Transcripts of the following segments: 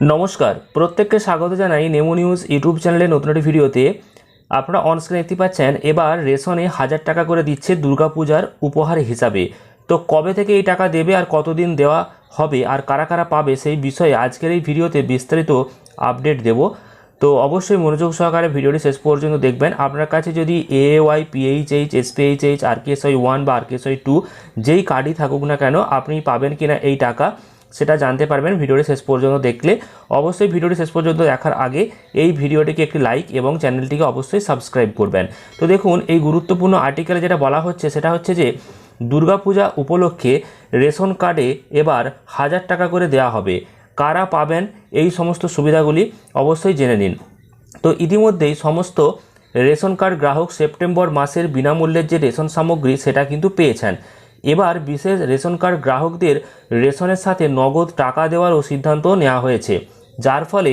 নমস্কার, প্রত্যেককে স্বাগত জানাই নেমো নিউজ ইউটিউব চ্যানেলের নতুন একটি ভিডিওতে। আপনারা অনস্ক্রিনে দেখতে পাচ্ছেন, এবার রেশনে হাজার টাকা করে দিচ্ছে দুর্গাপূজার উপহার হিসাবে। তো কবে থেকে এই টাকা দেবে আর কতদিন দেওয়া হবে আর কারা কারা পাবে সেই বিষয়ে আজকের এই ভিডিওতে বিস্তারিত আপডেট দেব। তো অবশ্যই মনোযোগ সহকারে ভিডিওটি শেষ পর্যন্ত দেখবেন। আপনার কাছে যদি A Y PHH SPHH RKSI one বা আর আরকেএসআই টু যেই কার্ডই থাকুক না কেন, আপনি পাবেন কিনা এই টাকা। সেটা জানতে পারবেন ভিডিওটি শেষ পর্যন্ত দেখলে। অবশ্যই ভিডিওটি শেষ পর্যন্ত দেখার আগে এই ভিডিওটিকে একটি লাইক এবং চ্যানেলটিকে অবশ্যই সাবস্ক্রাইব করবেন। তো দেখুন, এই গুরুত্বপূর্ণ আর্টিকেলে যেটা বলা হচ্ছে, সেটা হচ্ছে যে দুর্গাপূজা উপলক্ষে রেশন কার্ডে এবার হাজার টাকা করে দেওয়া হবে। কারা পাবেন? এই সমস্ত সুবিধাগুলি অবশ্যই জেনে নিন। তো ইতিমধ্যেই সমস্ত রেশন কার্ড গ্রাহক সেপ্টেম্বর মাসের বিনামূল্যের যে রেশন সামগ্রী, সেটা কিন্তু পেয়েছেন। এবার বিশেষ রেশন কার্ড গ্রাহকদের রেশনের সাথে নগদ টাকা দেওয়ারও সিদ্ধান্ত নেওয়া হয়েছে, যার ফলে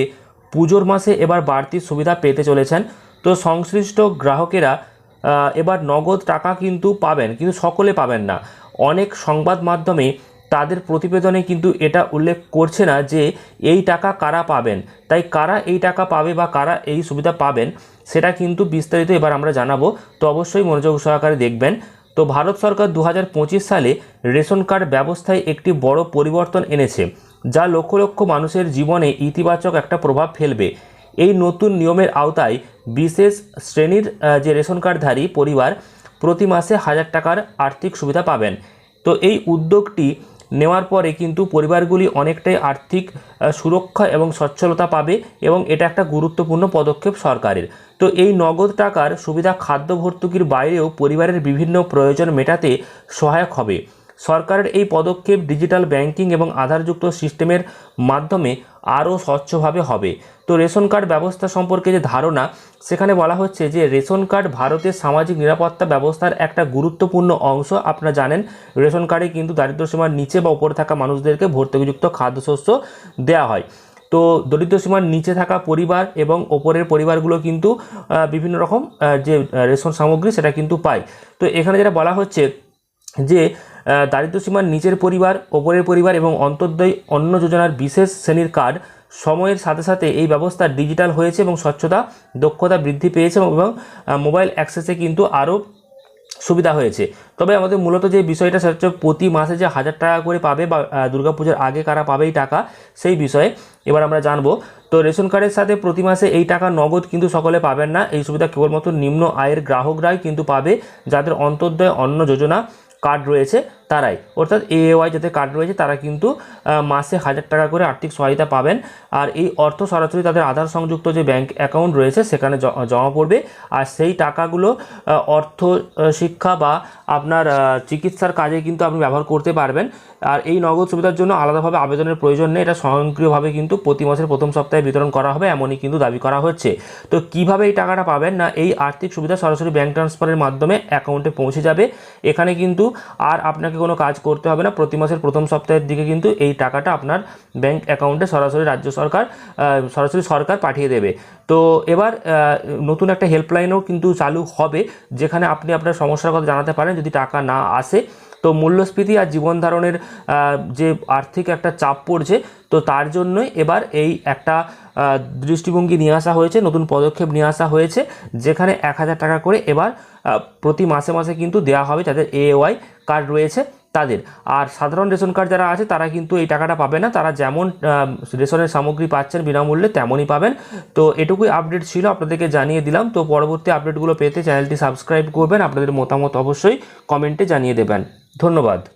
পুজোর মাসে এবার বাড়তি সুবিধা পেতে চলেছেন। তো সংশ্লিষ্ট গ্রাহকেরা এবার নগদ টাকা কিন্তু পাবেন, কিন্তু সকলে পাবেন না। অনেক সংবাদ মাধ্যমে তাদের প্রতিবেদনে কিন্তু এটা উল্লেখ করছে না যে এই টাকা কারা পাবেন, তাই কারা এই টাকা পাবে বা কারা এই সুবিধা পাবেন, সেটা কিন্তু বিস্তারিত এবার আমরা জানাব। তো অবশ্যই মনোযোগ সহকারে দেখবেন। তো ভারত সরকার দু হাজার পঁচিশ সালে রেশন কার্ড ব্যবস্থায় একটি বড় পরিবর্তন এনেছে, যা লক্ষ লক্ষ মানুষের জীবনে ইতিবাচক একটা প্রভাব ফেলবে। এই নতুন নিয়মের আওতায় বিশেষ শ্রেণির যে রেশন কার্ডধারী পরিবার প্রতি মাসে হাজার টাকার আর্থিক সুবিধা পাবেন। তো এই উদ্যোগটি নেওয়ার পরে কিন্তু পরিবারগুলি অনেকটাই আর্থিক সুরক্ষা এবং সচ্ছলতা পাবে এবং এটা একটা গুরুত্বপূর্ণ পদক্ষেপ সরকারের। তো এই নগদ টাকার সুবিধা খাদ্য ভর্তুকির বাইরেও পরিবারের বিভিন্ন প্রয়োজন মেটাতে সহায়ক হবে। সরকারের এই পদক্ষেপ ডিজিটাল ব্যাংকিং এবং আধারযুক্ত সিস্টেমের মাধ্যমে আরও স্বচ্ছভাবে হবে। তো রেশন কার্ড ব্যবস্থা সম্পর্কে যে ধারণা, সেখানে বলা হচ্ছে যে রেশন কার্ড ভারতের সামাজিক নিরাপত্তা ব্যবস্থার একটা গুরুত্বপূর্ণ অংশ। আপনারা জানেন, রেশন কার্ডে কিন্তু দারিদ্র্য সীমার নিচে বা উপরে থাকা মানুষদেরকে ভর্তুকিযুক্ত খাদ্যশস্য দেওয়া হয়। তো দরিদ্র সীমার নিচে থাকা পরিবার এবং ওপরের পরিবারগুলো কিন্তু বিভিন্ন রকম যে রেশন সামগ্রী, সেটা কিন্তু পায়। তো এখানে যেটা বলা হচ্ছে যে আহ, দারিদ্র্য সীমার নিচের পরিবার ওপরের পরিবার এবং অন্তর্দয় অন্ন যোজনার বিশেষ শ্রেণির কার্ড সময়ের সাথে সাথে এই ব্যবস্থা ডিজিটাল হয়েছে এবং স্বচ্ছতা দক্ষতা বৃদ্ধি পেয়েছে এবং এবং, মোবাইল অ্যাক্সেসে কিন্তু আরও সুবিধা হয়েছে। তবে আমাদের মূলত যে বিষয়টা সেটা হচ্ছে প্রতি মাসে যে হাজার টাকা করে পাবে বা দুর্গাপুজোর আগে কারা পাবে এই টাকা সেই বিষয়ে এবার আমরা জানব। তো রেশন কার্ডের সাথে প্রতি মাসে এই টাকা নগদ কিন্তু সকলে পাবেন না। এই সুবিধা কেবলমাত্র নিম্ন আয়ের গ্রাহকরাই কিন্তু পাবে যাদের অন্তর্দয় অন্ন যোজনা কার্ড রয়েছে তারাই। অর্থাৎ এওয়াই যাদের কার্ড রয়েছে, তারা কিন্তু মাসে হাজার টাকা করে আর্থিক সহায়তা পাবেন। আর এই অর্থ সরাসরি তাদের আধার সংযুক্ত যে ব্যাংক অ্যাকাউন্ট রয়েছে, সেখানে জমা পড়বে। আর সেই টাকাগুলো অর্থ শিক্ষা বা আপনার চিকিৎসার কাজে কিন্তু আপনি ব্যবহার করতে পারবেন। আর এই নগদ সুবিধার জন্য আলাদাভাবে আবেদনের প্রয়োজন নেই। এটা স্বয়ংক্রিয়ভাবে কিন্তু প্রতি মাসের প্রথম সপ্তাহে বিতরণ করা হবে, এমনই কিন্তু দাবি করা হচ্ছে। তো কীভাবে এই টাকাটা পাবেন? না, এই আর্থিক সুবিধা সরাসরি ব্যাংক ট্রান্সফারের মাধ্যমে অ্যাকাউন্টে পৌঁছে যাবে। এখানে কিন্তু আর আপনাকে কোনো কাজ করতে হবে না। প্রতি মাসের প্রথম সপ্তাহের দিকে কিন্তু এই টাকাটা আপনার ব্যাংক অ্যাকাউন্টে সরাসরি রাজ্য সরকার সরাসরি সরকার পাঠিয়ে দেবে। তো এবার নতুন একটা হেল্পলাইনও কিন্তু চালু হবে, যেখানে আপনি আপনার সমস্যার কথা জানাতে পারেন। যদি টাকা না আসে তো মূল্যস্ফীতি আর জীবন ধারণের যে আর্থিক একটা চাপ পড়ছে, তো তার জন্যই এবার এই একটা দৃষ্টিভঙ্গি নিয়ে আসা হয়েছে, নতুন পদক্ষেপ নিয়ে আসা হয়েছে, যেখানে এক হাজার টাকা করে এবার প্রতি মাসে মাসে কিন্তু দেওয়া হবে যাদের এওয়াই কার্ড রয়েছে তাদের। আর সাধারণ রেশন কার্ড যারা আছে, তারা কিন্তু এই টাকাটা পাবে না। তারা যেমন রেশনের সামগ্রী পাচ্ছেন বিনামূল্যে, তেমনই পাবেন। তো এটুকুই আপডেট ছিল, আপনাদেরকে জানিয়ে দিলাম। তো পরবর্তী আপডেটগুলো পেতে চ্যানেলটি সাবস্ক্রাইব করবেন। আপনাদের মতামত অবশ্যই কমেন্টে জানিয়ে দেবেন। ধন্যবাদ।